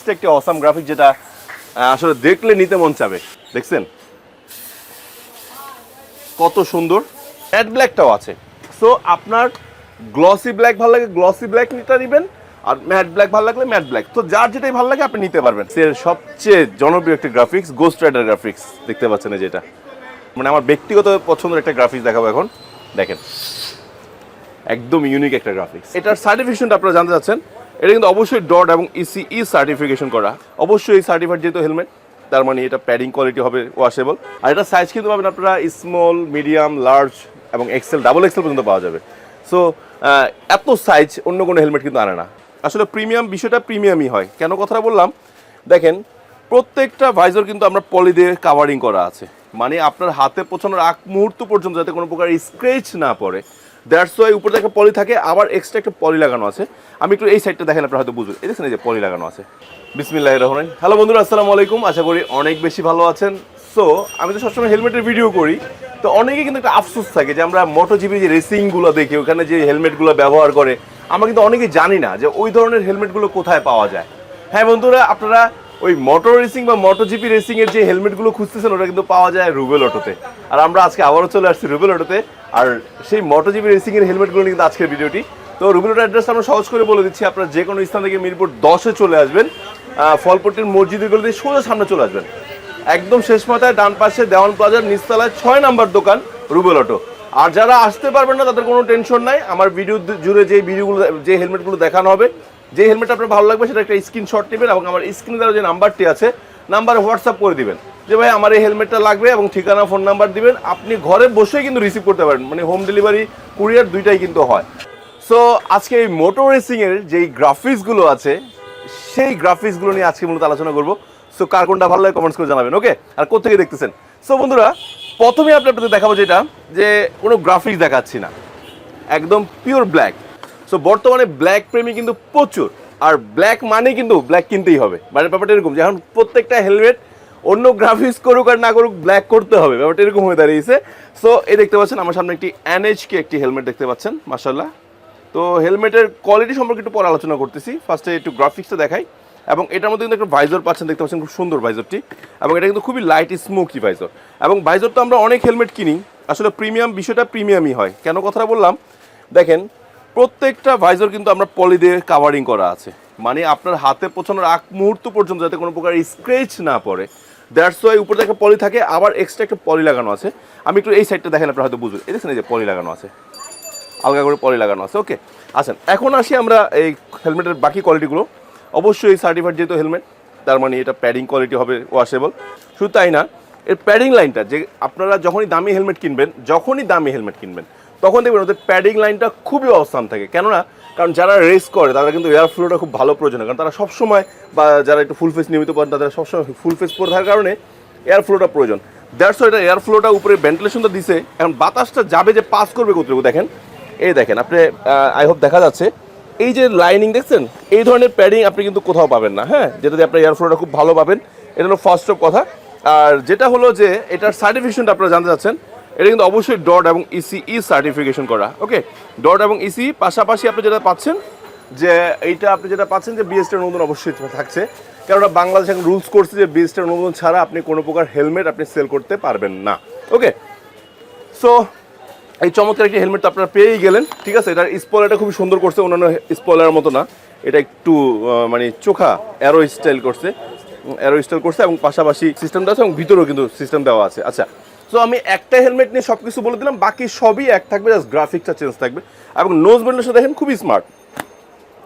লাস্টে একটি awesome graphic যেটা আসলে দেখলে নিতে মন চাবে। দেখছেন? কত সুন্দর। ম্যাট ব্ল্যাকটাও আছে। সো আপনার গ্লসি ব্ল্যাক ভালো লাগে গ্লসি ব্ল্যাক নিতে নিবেন আর ম্যাট ব্ল্যাক ভালো লাগলে ম্যাট ব্ল্যাক তো যার যেটাই ভালো লাগে, আপনি নিতে পারবেন। এর সবচেয়ে জনপ্রিয় একটি গ্রাফিক্স গোস্ট রাইডার গ্রাফিক্স দেখতে পাচ্ছেন যেটা মানে আমার ব্যক্তিগত পছন্দের একটা গ্রাফিক্স দেখাবো এখন। দেখেন। একদম ইউনিক একটা গ্রাফিক্স এটার সার্টিফিকেশনটা আপনারা জানতে চাচ্ছেন? এটা কিন্তু অবশ্যই ডট এবং E ইসিই সার্টিফিকেশন করা। অবশ্যই এই সার্টিফাইড যেহেতু হেলমেট তার মানে এটা প্যাডিং কোয়ালিটি হবে ওয়াশেবল আর এটা সাইজ কিন্তু পাবেন আপনারা স্মল মিডিয়াম লার্জ এবং এক্সেল ডাবল এক্সেল পর্যন্ত পাওয়া যাবে। সো এত সাইজ অন্য কোনো হেলমেট কিন্তু আনে না। আসলে প্রিমিয়াম বিষয়টা প্রিমিয়ামই হয়। কেন কথাটা বললাম? দেখেন, প্রত্যেকটা ভাইজর কিন্তু আমরা পলি দিয়ে কাভারিং করা আছে। মানে আপনার হাতে পৌঁছানোর আগ মুহূর্ত পর্যন্ত যাতে কোনো প্রকার স্ক্রেচ না পড়ে দ্যাটস ওয়াই উপরে একটা পলি থাকে, আবার এক্সট্রা একটা পলি লাগানো আছে। আমি একটু এই সাইডটা দেখেন আপনারা হয়তো বুঝবেন। এই দেখছেন এই যে পলি লাগানো আছে। বিসমিল্লাহ রহমান হ্যালো বন্ধুরা, আসসালামু আলাইকুম। আশা করি অনেক বেশি ভালো আছেন। সো আমি তো সবসময় হেলমেটের ভিডিও করি। তো অনেকে কিন্তু একটা আফসোস থাকে যে আমরা মোটো জিবি যে রেসিংগুলো দেখি, ওখানে যে হেলমেটগুলো ব্যবহার করে, আমরা কিন্তু অনেকেই জানি না যে ওই ধরনের হেলমেটগুলো কোথায় পাওয়া যায়। হ্যাঁ বন্ধুরা, আপনারা ওই মোটর রেসিং বা মোটো জিপি রেসিং এর যে হেলমেটগুলো খুঁজতেছেন, ওটা কিন্তু পাওয়া যায় রুবেল অটোতে আর আমরা আজকে আবারও চলে আসছি রুবেল অটোতে আর সেই মোটো জিপি রেসিং এর হেলমেটগুলো কিন্তু আজকের ভিডিওটি। তো রুবেল অটো অ্যাড্রেস আমরা সহজ করে বলে দিচ্ছি, আপনারা যে কোনো স্থান থেকে মিরপুর দশে চলে আসবেন। ফলপট্টির মসজিদগুলো দিয়ে সোজা সামনে চলে আসবেন। একদম শেষ মাথায় ডান পাশে দেওয়ান প্লাজার নিচতলায় ছয় নাম্বার দোকান রুবেল অটো আর যারা আসতে পারবেন না, তাদের কোনো টেনশন নাই। আমার ভিডিও জুড়ে যে ভিডিওগুলো, যে হেলমেটগুলো দেখানো হবে যে হেলমেট আপনার ভালো লাগবে সেটা একটা স্ক্রিনশট নেবেন এবং আমার স্ক্রিনে দেওয়া যে নাম্বারটি আছে, নাম্বারে হোয়াটসঅ্যাপ করে দিবেন। যে ভাই, আমার এই হেলমেটটা লাগবে এবং ঠিকানা ফোন নাম্বার দিবেন। আপনি ঘরে বসেই কিন্তু রিসিভ করতে পারেন। মানে হোম ডেলিভারি কুরিয়ার দুইটাই কিন্তু হয়। সো আজকে এই মোটর রেসিংয়ের যেই গ্রাফিক্সগুলো আছে, সেই গ্রাফিক্সগুলো নিয়ে আজকে মূলত আলোচনা করব। সো কার কোনটা ভালো লাগে কমেন্টস করে জানাবেন ওকে আর কোথেকে দেখতেছেন? সো বন্ধুরা, প্রথমে আপনি আপনাদের দেখাবো যেটা, যে কোনো গ্রাফিক্স দেখাচ্ছি না। একদম পিওর ব্ল্যাক সো বর্তমানে ব্ল্যাক প্রেমী কিন্তু প্রচুর। আর ব্ল্যাক মানে কিন্তু ব্ল্যাক কিনতেই হবে। মানে ব্যাপারটা এরকম যে এখন প্রত্যেকটা হেলমেট অন্য গ্রাফিক্স করুক আর না করুক ব্ল্যাক করতে হবে। ব্যাপারটা এরকম হয়ে দাঁড়িয়েছে। সো এই দেখতে পাচ্ছেন আমার সামনে একটি এনএইচকে একটি হেলমেট দেখতে পাচ্ছেন মার্শাল্লাহ তো হেলমেটের কোয়ালিটি সম্পর্কে একটু পরে আলোচনা করতেছি। ফার্স্টে একটু গ্রাফিক্সটা দেখাই। এবং এটার মধ্যে কিন্তু একটা ভাইজর পাচ্ছেন, দেখতে পাচ্ছেন খুব সুন্দর ভাইজরটি এবং এটা কিন্তু খুবই লাইট স্মোকি ভাইজর এবং ভাইজর তো আমরা অনেক হেলমেট কিনি। আসলে প্রিমিয়াম বিষয়টা প্রিমিয়ামই হয়। কেন কথাটা বললাম? দেখেন প্রত্যেকটা ভাইজর কিন্তু আমরা পলি দিয়ে কাভারিং করা আছে। মানে আপনার হাতে পৌঁছানোর আগ মুহূর্ত পর্যন্ত যাতে কোনো প্রকার স্ক্রেচ না পড়ে। দ্যাটস ওয়াই উপরে একটা পলি থাকে, আবার এক্সট্রা একটা পলি লাগানো আছে। আমি একটু এই সাইডটা দেখেন, আপনারা হয়তো বুঝবেন। এই দেখছেন এই যে পলি লাগানো আছে। আলগা করে পলি লাগানো আছে। ওকে আচ্ছা এখন আসি আমরা এই হেলমেটের বাকি কোয়ালিটিগুলো অবশ্যই সার্টিফাইড যেহেতু হেলমেট তার মানে এটা প্যাডিং কোয়ালিটি হবে ওয়াশেবল শুধু তাই না, এর প্যাডিং লাইনটা যে আপনারা যখনই দামি হেলমেট কিনবেন, যখনই দামি হেলমেট কিনবেন তখন দেখবেন ওদের প্যাডিং লাইনটা খুবই অবস্থান থাকে। কেননা, কারণ যারা রেস করে, তারা কিন্তু এয়ার ফ্লোটা খুব ভালো প্রয়োজন কারণ তারা সবসময় বা যারা একটু ফুল ফেস নিয়মিত পড়েন তাদের সবসময় ফুল ফেস পরে থাকার কারণে এয়ার ফ্লোটা প্রয়োজন। দ্যাটস এটা এয়ার ফ্লোটা উপরে ভেন্টিলেশনটা দিছে। এখন বাতাসটা যাবে যে পাস করবে কতটুকু দেখেন। এই দেখেন, আপনি আই হোপ দেখা যাচ্ছে। এই যে লাইনিং দেখছেন, এই ধরনের প্যাডিং আপনি কিন্তু কোথাও পাবেন না হ্যাঁ? যেটা দিয়ে আপনার এয়ার ফ্লোটা খুব ভালো পাবেন। এটা হলো ফার্স্ট অফ কথা। আর যেটা হলো যে, এটার সার্টিফিকেশনটা আপনারা জানতে চাচ্ছেন এটা কিন্তু অবশ্যই ডট এবং E ইসিই সার্টিফিকেশন করা, ওকে? ডট এবং ইসি পাশাপাশি আপনি যেটা পাচ্ছেন, যে এইটা আপনি যেটা পাচ্ছেন যে বিএসটির অনুমোদন অবশ্যই থাকছে। কেননা বাংলাদেশ এখন রুলস করছে যে বিএসটির অনুমোদন ছাড়া আপনি কোনো প্রকার হেলমেট আপনি সেল করতে পারবেন না, ওকে? সো এই চমৎকার একটি হেলমেট তো আপনারা পেয়েই গেলেন, ঠিক আছে? এটার স্পয়লারটা খুবই সুন্দর করছে, অন্যান্য স্পয়লারের মতো না। এটা একটু মানে চোখা অ্যারো স্টাইল করছে অ্যারো স্টাইল করছে এবং পাশাপাশি সিস্টেম দেওয়া আছে এবং ভিতরেও কিন্তু সিস্টেম দেওয়া আছে। আচ্ছা সো আমি একটা হেলমেট নিয়ে সব কিছু বলে দিলাম, বাকি সবই এক থাকবে জাস্ট গ্রাফিক্সটা চেঞ্জ থাকবে। এবং নোজ ভেন্টিলেশন দেখেন খুবই স্মার্ট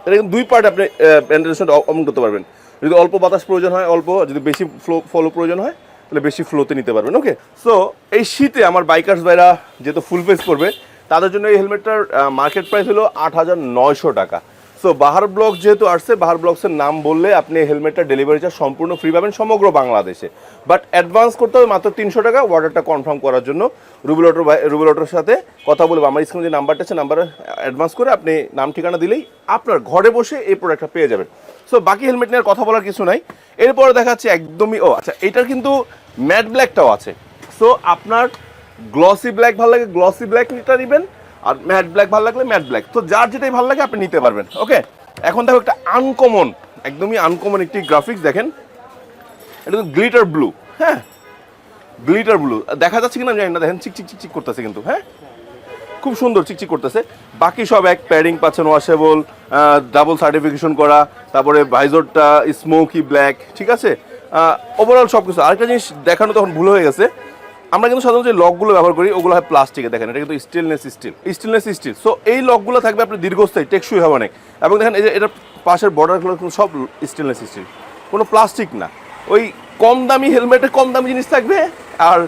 এটা কিন্তু দুই পার্ট আপনি ভেন্টিলেশনটা অন করতে পারবেন। যদি অল্প বাতাস প্রয়োজন হয়, অল্প, যদি বেশি ফ্লো ফলো প্রয়োজন হয়, তাহলে বেশি ফ্লোতে নিতে পারবেন। ওকে সো এই শীতে আমার বাইকার্স ভাইরা যেহেতু ফুল ফেস করবে তাদের জন্য এই হেলমেটটার মার্কেট প্রাইস হলো আট হাজার নয়শো টাকা। সো বাহার ব্লক যেহেতু আসছে বাহার ব্লকসের নাম বললে আপনি হেলমেটটা ডেলিভারি চার্জ সম্পূর্ণ ফ্রি পাবেন সমগ্র বাংলাদেশে। বাট অ্যাডভান্স করতে হবে মাত্র তিনশো টাকা অর্ডারটা কনফার্ম করার জন্য। রুবেল অটোর রুবেল অটোর সাথে কথা বলব। আমার স্ক্রিনে যে নাম্বারটা আছে নাম্বারে অ্যাডভান্স করে আপনি নাম ঠিকানা দিলেই আপনার ঘরে বসে এই প্রোডাক্টটা পেয়ে যাবেন। সো বাকি হেলমেট নিয়ে কথা বলার কিছু নাই। এরপরে দেখাচ্ছে একদমই, ও আচ্ছা এটার কিন্তু ম্যাট ব্ল্যাকটাও আছে। সো আপনার গ্লসি ব্ল্যাক ভালো লাগে গ্লসি ব্ল্যাকটা নেবেন। আর ম্যাট ব্ল্যাক ভালো লাগলে ম্যাট ব্ল্যাক তো যার যেটাই ভালো লাগে আপনি নিতে পারবেন। ওকে এখন দেখো একটা আনকমন একদমই আনকমন একটি গ্রাফিক্স দেখেন। এটা গ্লিটার ব্লু হ্যাঁ? গ্লিটার ব্লু দেখা যাচ্ছে কিনা জানি না। দেখেন চিক চিক চিক চিক করতেছে কিন্তু হ্যাঁ? খুব সুন্দর চিকচিক করতেছে। বাকি সব এক প্যাডিং পাচ্ছেন ওয়াশেবল ডাবল সার্টিফিকেশন করা, তারপরে ভাইজরটা স্মোকি ব্ল্যাক ঠিক আছে? ওভারঅল সব কিছু আরেকটা জিনিস দেখানো তখন ভুল হয়ে গেছে। আমরা কিন্তু সাধারণত যে লকগুলো ব্যবহার করি, ওগুলো হয় প্লাস্টিকে দেখেন, এটা কিন্তু stainless steel stainless steel. So এই লকগুলো থাকবে আপনি দীর্ঘস্থায়ী, টেকসই হবে অনেক। এবং দেখেন এই যে এটা পাশের বর্ডারগুলো কিন্তু সব স্টেনলেস স্টিল। কোনো প্লাস্টিক না। ওই কম দামি হেলমেটে কম দামি জিনিস থাকবে, আর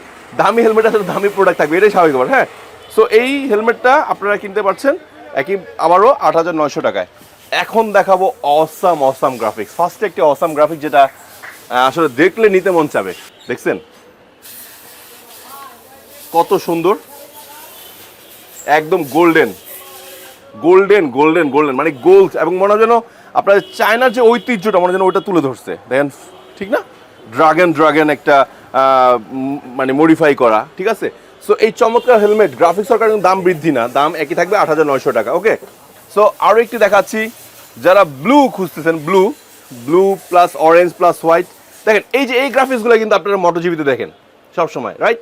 দামি হেলমেট আসলে দামি প্রোডাক্ট থাকবে, এটাই স্বাভাবিক ব্যাপার হ্যাঁ? সো এই হেলমেটটা আপনারা কিনতে পারছেন, একই, আবারও আট হাজার নয়শো টাকায়। এখন দেখাবো অসাম অসাম গ্রাফিক্স ফার্স্টে একটি অসাম গ্রাফিক যেটা আসলে দেখলে নিতে মন চাবে। দেখছেন? কত সুন্দর। একদম গোল্ডেন গোল্ডেন গোল্ডেন গোল্ডেন মানে গোল্ড এবং মনে হয় যেন আপনার চায়নার যে ঐতিহ্যটা, মনে যেন ওইটা তুলে ধরছে। দেখেন, ঠিক না? ড্রাগন ড্রাগন একটা মানে মডিফাই করা, ঠিক আছে? সো এই চমৎকার হেলমেট গ্রাফিক্স সরকার দাম বৃদ্ধি না। দাম একই থাকবে আট হাজার নয়শো টাকা ওকে সো আরও একটি দেখাচ্ছি। যারা ব্লু খুঁজতেছেন blue blue plus orange plus white দেখেন, এই যে, এই গ্রাফিক্সগুলো কিন্তু আপনারা মোটোজিবিতে দেখেন, সবসময় রাইট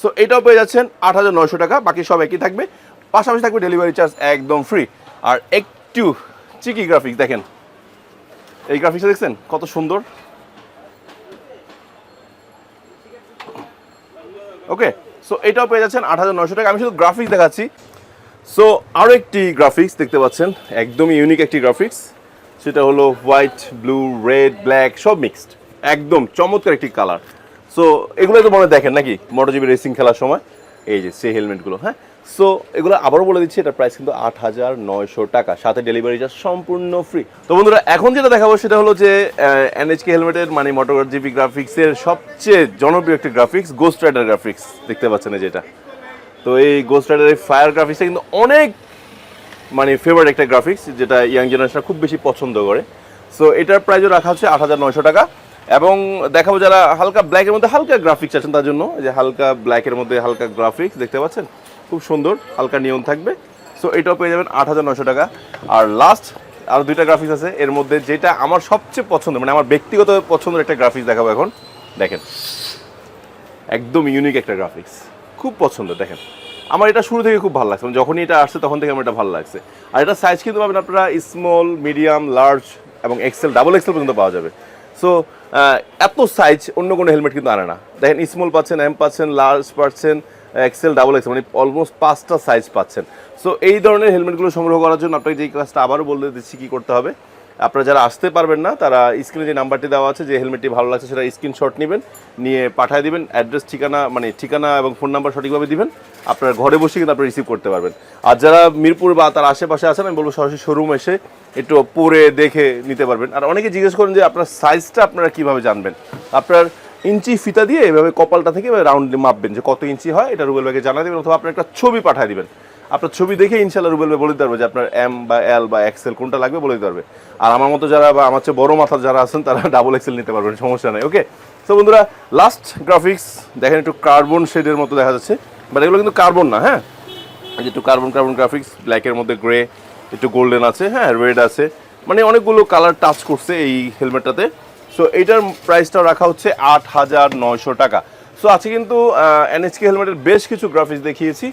সো এটাও পেয়ে যাচ্ছেন আট হাজার নয়শো টাকা। বাকি সব একই থাকবে। পাশাপাশি থাকবে ডেলিভারি চার্জ একদম ফ্রি আর একটু চিকি গ্রাফিক্স দেখেন। এই গ্রাফিক্সটা দেখছেন? কত সুন্দর। ওকে সো এটাও পেয়ে যাচ্ছেন আট হাজার নয়শো টাকা। আমি শুধু গ্রাফিক্স দেখাচ্ছি। সো আরও একটি গ্রাফিক্স দেখতে পাচ্ছেন। একদমই ইউনিক একটি গ্রাফিক্স সেটা হলো হোয়াইট ব্লু রেড ব্ল্যাক সব মিক্সড একদম চমৎকার একটি কালার সো এগুলো তো মনে দেখেন নাকি? মোটরজিবি রেসিং খেলার সময়। এই যে, সেই হেলমেটগুলো হ্যাঁ? সো এগুলো আবারও বলে দিচ্ছি, এটার প্রাইস কিন্তু আট হাজার নয়শো টাকা। সাথে ডেলিভারি চার্জ সম্পূর্ণ ফ্রি তো বন্ধুরা, এখন যেটা দেখাবো সেটা হলো যে এনএচকে হেলমেটের মানে মোটর জিবি গ্রাফিক্সের সবচেয়ে জনপ্রিয় একটি গ্রাফিক্স গোস্ট রাইডার গ্রাফিক্স দেখতে পাচ্ছেন যেটা তো এই গোস্ট রাইডারের ফায়ার গ্রাফিক্সটা কিন্তু অনেক মানে ফেভারিট একটা গ্রাফিক্স যেটা ইয়াং জেনারেশন খুব বেশি পছন্দ করে। সো এটার প্রাইসও রাখা হচ্ছে আট হাজার নয়শো টাকা। এবং দেখাবো যারা হালকা ব্ল্যাকের মধ্যে হালকা গ্রাফিক্স আছেন তার জন্য। যে হালকা ব্ল্যাকের মধ্যে হালকা গ্রাফিক্স দেখতে পাচ্ছেন? খুব সুন্দর, হালকা নিয়ন থাকবে। সো এটাও পেয়ে যাবেন আট হাজার নয়শো টাকা। আর লাস্ট আর দুইটা গ্রাফিক্স আছে। এর মধ্যে যেটা আমার সবচেয়ে পছন্দ মানে আমার ব্যক্তিগত পছন্দের একটা গ্রাফিক্স দেখাবো এখন। দেখেন, একদম ইউনিক একটা গ্রাফিক্স খুব পছন্দ দেখেন। আমার এটা শুরু থেকে খুব ভালো লাগছে। মানে যখনই এটা আসছে, তখন থেকে আমার এটা ভালো লাগছে। আর এটা সাইজ কিন্তু পাবেন আপনারা স্মল মিডিয়াম লার্জ এবং এক্সেল ডাবল এক্সেল পর্যন্ত পাওয়া যাবে। সো এত সাইজ অন্য কোনো হেলমেট কিন্তু আনে না। দেখেন স্মল পাচ্ছেন এম পাচ্ছেন লার্জ পাচ্ছেন এক্সেল ডাবল এক্সেল মানে অলমোস্ট পাঁচটা সাইজ পাচ্ছেন। সো এই ধরনের হেলমেটগুলো সংগ্রহ করার জন্য আপনাকে যে ক্লাসটা আবারও বলে দিচ্ছি, কী করতে হবে? আপনারা যারা আসতে পারবেন না, তারা স্ক্রিনে যে নাম্বারটি দেওয়া আছে, যে হেলমেটটি ভালো লাগছে সেটা স্ক্রিনশট নেবেন, নিয়ে পাঠিয়ে দিবেন, অ্যাড্রেস, ঠিকানা মানে ঠিকানা এবং ফোন নাম্বার সঠিকভাবে দিবেন। আপনার ঘরে বসে কিন্তু আপনারা রিসিভ করতে পারবেন। আর যারা মিরপুর বা তার আশেপাশে আছেন, আমি বলব সরাসরি শোরুম এসে একটু পরে দেখে নিতে পারবেন। আর অনেকে জিজ্ঞেস করেন যে আপনার সাইজটা আপনারা কীভাবে জানবেন? আপনার ইঞ্চি ফিতা দিয়ে এভাবে কপালটা থেকে রাউন্ড মাপবেন যে কত ইঞ্চি হয়, এটা রুবেল ভাইকে জানা দেবেন অথবা আপনার একটা ছবি পাঠিয়ে দিবেন। আপনার ছবি দেখে ইনশাল্লাহ রুবেল ভাই বলে দিতে পারবে যে আপনার এম বা এল বা এক্সেল কোনটা লাগবে বলে দিতে পারবে। আর আমার মতো যারা বা আমার চেয়ে বড় মাথা যারা আছেন, তারা ডাবল এক্সেল নিতে পারবেন, সমস্যা নেই ওকে তো বন্ধুরা লাস্ট গ্রাফিক্স দেখেন একটু কার্বন শেডের মতো দেখা যাচ্ছে বাট এগুলো কিন্তু কার্বন না হ্যাঁ? একটু কার্বন কার্বন গ্রাফিক্স ব্ল্যাকের মধ্যে গ্রে একটু গোল্ডেন আছে হ্যাঁ রেড আছে মানে অনেকগুলো কালার টাচ করছে এই হেলমেটটাতে সো এইটার প্রাইসটা রাখা হচ্ছে আট হাজার নয়শো টাকা। সো আছে কিন্তু এনএচকে হেলমেটের বেশ কিছু গ্রাফিক্স দেখিয়েছি।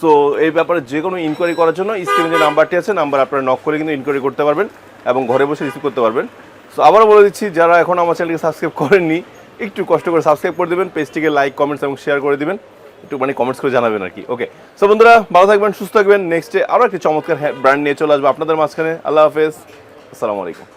সো এই ব্যাপারে যে কোনো ইনকোয়ারি করার জন্য স্ক্রিনে যে নাম্বারটি আছে, নাম্বার আপনারা নক করে কিন্তু ইনকোয়ারি করতে পারবেন এবং ঘরে বসে রিসিভ করতে পারবেন। সো আবারও বলে দিচ্ছি, যারা এখন আমার চ্যানেলকে সাবস্ক্রাইব করেননি, একটু কষ্ট করে সাবস্ক্রাইব করে দেবেন পেজটিকে লাইক কমেন্টস এবং শেয়ার করে দিবেন, একটু মানে কমেন্টস করে জানাবেন আর কি। ওকে সো বন্ধুরা, ভালো থাকবেন, সুস্থ থাকবেন। নেক্সটে আরও একটি চমৎকার ব্র্যান্ড নিয়ে চলে আসব আপনাদের মাঝখানে। আল্লাহ হাফেজ। আসসালামু আলাইকুম।